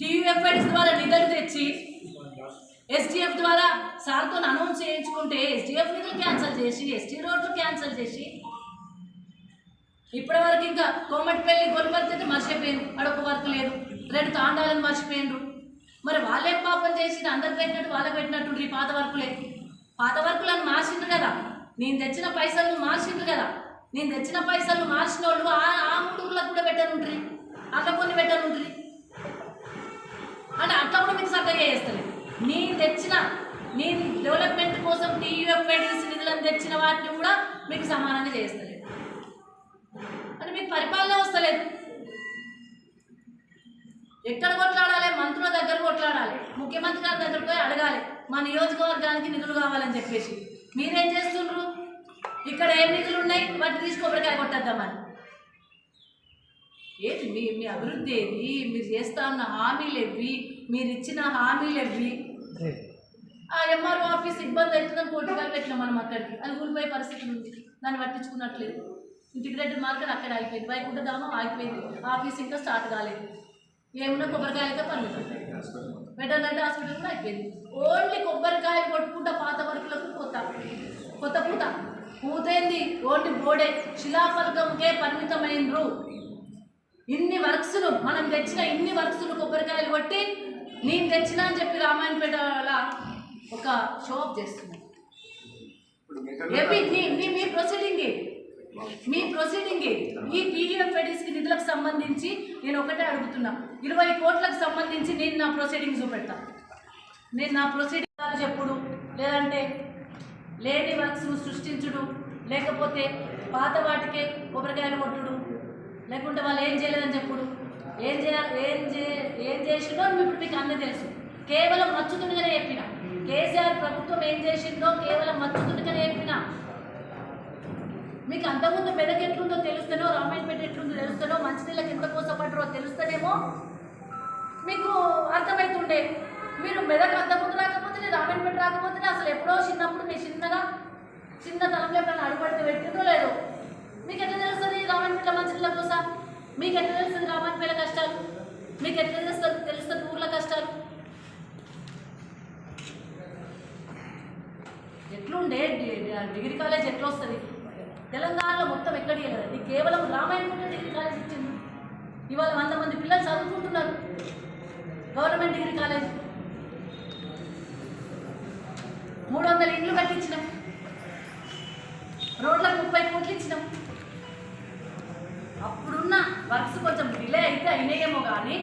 టీయూఎఫ్ఐడిస్ ద్వారా నిధులు తెచ్చి ఎస్డిఎఫ్ ద్వారా సార్తో అనౌన్స్ చేయించుకుంటే ఎస్డిఎఫ్ నిధులు క్యాన్సిల్ చేసి ఎస్టీ రోడ్లు క్యాన్సిల్ చేసి ఇప్పటి వరకు ఇంకా కోమటిపల్లి గొల్పరితే మర్చిపోయింది అడొక వర్క్ లేదు. రెండు తాండాలను మర్చిపోయిండ్రు మరి వాళ్ళేం పాపం చేసి అందరు పెట్టినట్టు వాళ్ళకి పెట్టినట్టు ఈ పాత వర్కులే. పాత వర్కులను మార్చిండ్రు కదా. నేను తెచ్చిన పైసలు మార్చిండ్రు కదా. నేను తెచ్చిన పైసలు మార్చిన వాళ్ళు ఆ ఆ మూడు కూడా పెట్టనుండ్రి. అట్లా కొన్ని పెట్టనుండ్రి. అంటే అట్లా కూడా మీకు సక్కగా చేస్తలేదు నేను తెచ్చిన నేను డెవలప్మెంట్ కోసం టీయూఎఫ్ఐడిసి నిధులను తెచ్చిన వాటిని కూడా మీకు సమానంగా చేస్తలేదు. అంటే మీకు పరిపాలన వస్తలేదు. ఎక్కడ కొట్లాడాలి? మంత్రుల దగ్గర కొట్లాడాలి. ముఖ్యమంత్రి గారి దగ్గర పోయి అడగాలి. మా నియోజకవర్గానికి నిధులు కావాలని చెప్పేసి. మీరేం చేస్తుండ్రు? ఇక్కడ ఏం నిధులు ఉన్నాయి? వాటిని తీసుకోబడికాయ కొట్టేద్దామని. ఏంటి? మీ మీ అభివృద్ధి ఏది? మీరు చేస్తా ఉన్న హామీలు ఎవి మీరు ఇచ్చిన హామీలు ఎవి ఆ ఎంఆర్ఓ ఆఫీస్ ఇబ్బంది అవుతుందని కోటికాలు పెట్టినాం మనం అక్కడికి. అది కూలిపోయే పరిస్థితి ఉంది. దాన్ని పట్టించుకున్నట్లేదు. ఇంటిగ్రేటెడ్ మార్కెట్ అక్కడ ఆగిపోయింది. వైకుంఠ ధామం ఆగిపోయింది. ఆఫీస్ ఇంకా స్టార్ట్ కాలేదు. ఏమున్నా కొబ్బరికాయలతో పరిమితం వెటర్నరీ హాస్పిటల్ కూడా అయిపోయింది. ఓన్లీ కొబ్బరికాయలు కొట్టుకుంటా పాత వర్కులకు కొత్త కొత్త పూత. పూతేంది? ఓన్లీ బోడే. శిలాఫలకంకే పరిమితమైనరు ఇన్ని వర్క్స్లు మనం తెచ్చిన ఇన్ని వర్క్స్లు కొబ్బరికాయలు కొట్టి నేను తెచ్చిన అని చెప్పి రామాయణపేట ఒక షో ఆఫ్ చేస్తున్నాను మీ- మీ మీ ప్రొసీడింగ్? మీ ప్రొసీడింగ్? ఈ టీడీఎఫ్ఐడిస్కి నిధులకు సంబంధించి నేను ఒకటే అడుగుతున్నా ఇరవై కోట్లకు సంబంధించి నేను నా ప్రొసీడింగ్ చూపెడతా నేను నా ప్రొసీడింగ్ చెప్పుడు లేదంటే లేని వర్క్స్ను సృష్టించుడు లేకపోతే పాత వాటికే కొబ్బరికాయలు కొట్టుడు లేకుంటే వాళ్ళు ఏం చేయలేదని చెప్పుడు. ఏం చేయ ఏం చే ఏం చేసిందో ఇప్పుడు మీకు అన్నీ తెలుసు. కేవలం మచ్చుతుండగానే చెప్పిన. కేసీఆర్ ప్రభుత్వం ఏం చేసిందో కేవలం మచ్చుతుండగానే చెప్పిన. మీకు అంతకుముందు మెదక్ ఎట్లుందో తెలుస్తేనో రామాయణపేట ఎట్లుందో తెలుస్తేనో మంచినీళ్ళకి ఎంత కోసపడరో తెలుస్తేనేమో మీకు అర్థమవుతుండే మీరు మెదక్ అంతకుముందు రాకపోతే రామాయణపేట రాకపోతే అసలు ఎప్పుడో చిన్నప్పుడు మీ చిన్నగా చిన్న తలంలో ఎప్పుడైనా అడుగుపడితే పెట్టిందో లేదో. మీకు ఎట్లా తెలుస్తుంది? రామాయణ మీకు ఎట్లా తెలుస్తుంది రామాయణపేట కష్టాలు? మీకు ఎట్లా తెలుస్తుంది తెలుస్తుంది ఊర్ల కష్టాలు? ఎట్లుండే? డిగ్రీ కాలేజ్ ఎట్లా వస్తుంది తెలంగాణలో మొత్తం ఎక్కడ లేదు కేవలం రామాయణపేట డిగ్రీ కాలేజ్ ఇచ్చింది. ఇవాళ వంద మంది పిల్లలు చదువుకుంటున్నారు. Government degree college. మూడు వందల ఇండ్లు కట్టించినాం. రోడ్లకు ముప్పై వర్క్స్ కొంచెం డిలే అయితే అయినాయేమో కానీ